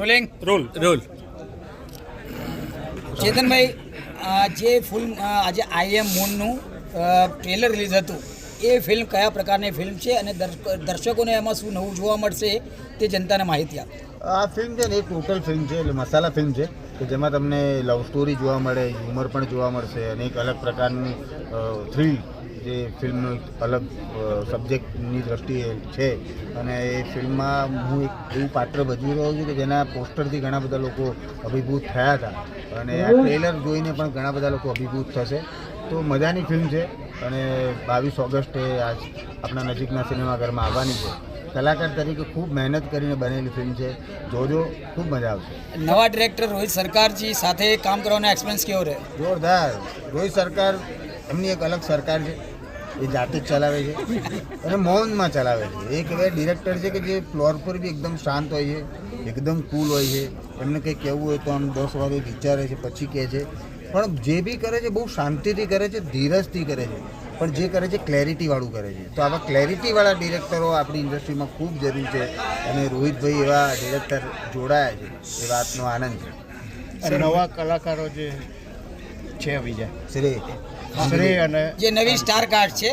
Rolling role role Chetanbhai જે film આજે આઈ એમ મૂનનું trailer release હતું એ ફિલ્મ કયા પ્રકારની ફિલ્મ છે અને દર્શકોને એમાં શું નવું જોવા મળશે તે જનતાને માહિતી આપો. આ ફિલ્મ છે ને એ ટોટલ ફિલ્મ છે એટલે મસાલા ફિલ્મ છે કે જેમાં તમને લવ સ્ટોરી જોવા મળે હ્યુમર પણ જોવા મળશે અને એક અલગ પ્રકારનું થ્રિલ જે ફિલ્મનો એક અલગ સબ્જેક્ટની દ્રષ્ટિએ છે. અને એ ફિલ્મમાં હું એક એવું પાત્ર ભજવી રહ્યો છું કે જેના પોસ્ટરથી ઘણા બધા લોકો અભિભૂત થયા હતા. અને આ ટ્રેલર જોઈને પણ ઘણા બધા લોકો અભિભૂત થશે. તો મજાની ફિલ્મ છે. અને બાવીસ ઓગસ્ટે આજ આપણા નજીકના સિનેમાઘરમાં આવવાની છે. કલાકાર તરીકે ખૂબ મહેનત કરીને બનેલી ફિલ્મ છે. જોજો ખૂબ મજા આવશે. નવા ડિરેક્ટર રોહિત સરકારજી સાથે કામ કરવાનો એક્સપિરિયન્સ કેવો રહે? જોરદાર. રોહિત સરકાર એમની એક અલગ સરકાર છે. એ જાતે જ ચલાવે છે. અને મૌનમાં ચલાવે છે. એક એવા ડિરેક્ટર છે કે જે ફ્લોર પર બી એકદમ શાંત હોય છે એકદમ કૂલ હોય છે. એમને કંઈ કહેવું હોય તો આમ દસ વાગે વિચારે છે પછી કહે છે. પણ જે બી કરે છે બહુ શાંતિથી કરે છે ધીરજથી કરે છે. પણ જે કરે છે ક્લેરિટીવાળું કરે છે. તો આવા ક્લેરિટીવાળા ડિરેક્ટરો આપણી ઇન્ડસ્ટ્રીમાં ખૂબ જરૂર છે. અને રોહિતભાઈ એવા ડિરેક્ટર જોડાયા છે. એ વાતનો આનંદ છે. અને નવા કલાકારો જે છે બીજા શ્રેય શ્રેય અને જે નવી સ્ટાર કાર્ડ છે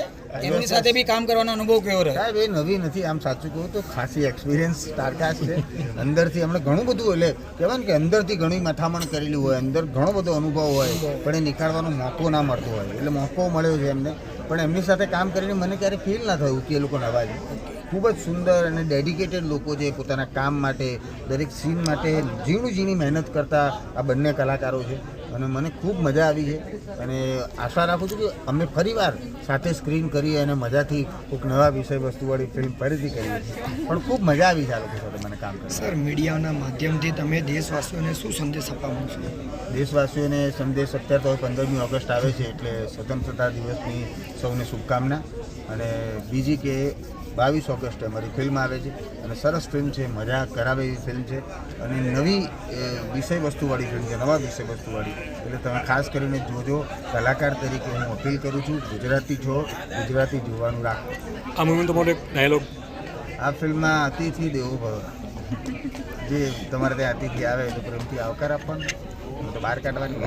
એમની સાથે બી કામ કરવાનો અનુભવ કેવો રહે સાહેબ એ નવી નથી આમ સાચું કહું તો ખાસી એક્સપિરિયન્સ સ્ટારકાસ્ટ છે. અંદરથી હમણાં ઘણું બધું એટલે કહેવાય ને કે અંદરથી ઘણી મથામણ કરેલી હોય અંદર ઘણો બધો અનુભવ હોય પણ એ નીકાળવાનો મોકો ના મળતો હોય. એટલે મોકો મળ્યો છે એમને. પણ એમની સાથે કામ કરીને મને ક્યારેય ફીલ ના થયું કે એ લોકો નવા છે ખૂબ જ સુંદર અને ડેડિકેટેડ લોકો છે પોતાના કામ માટે દરેક સીન માટે ઝીણું ઝીણી મહેનત કરતા આ બંને કલાકારો છે. અને મને ખૂબ મજા આવી છે. અને આશા રાખું છું કે અમે ફરીવાર સાથે સ્ક્રીન કરી અને મજાથી કોઈક નવા વિષય વસ્તુવાળી ફિલ્મ ફરીથી કરીએ પણ ખૂબ મજા આવી છે આ લોકો સાથે મને કામ કરી સર મીડિયાના માધ્યમથી તમે દેશવાસીઓને શું સંદેશ આપવા માંગશો? દેશવાસીઓને સંદેશ અત્યારે તો પંદરમી ઓગસ્ટ આવે છે એટલે સ્વતંત્રતા દિવસની સૌને શુભકામના. અને બીજી કે બાવીસ ઓગસ્ટે અમારી ફિલ્મ આવે છે. અને સરસ ફિલ્મ છે મજા કરાવે એવી ફિલ્મ છે. અને નવી વિષય વસ્તુવાળી ફિલ્મ છે નવા વિષય વસ્તુવાળી એટલે તમે ખાસ કરીને જોજો. કલાકાર તરીકે હું અપીલ કરું છું ગુજરાતી છો ગુજરાતી જોવાનું રાખો. આ મૂવીમાં તમારો એક ડાયલોગ આ ફિલ્મમાં અતિથિ દેવો ભવ. જે તમારે ત્યાં અતિથિ આવે તો પ્રેમથી આવકાર આપવાનો. તો બહાર કાઢવાની.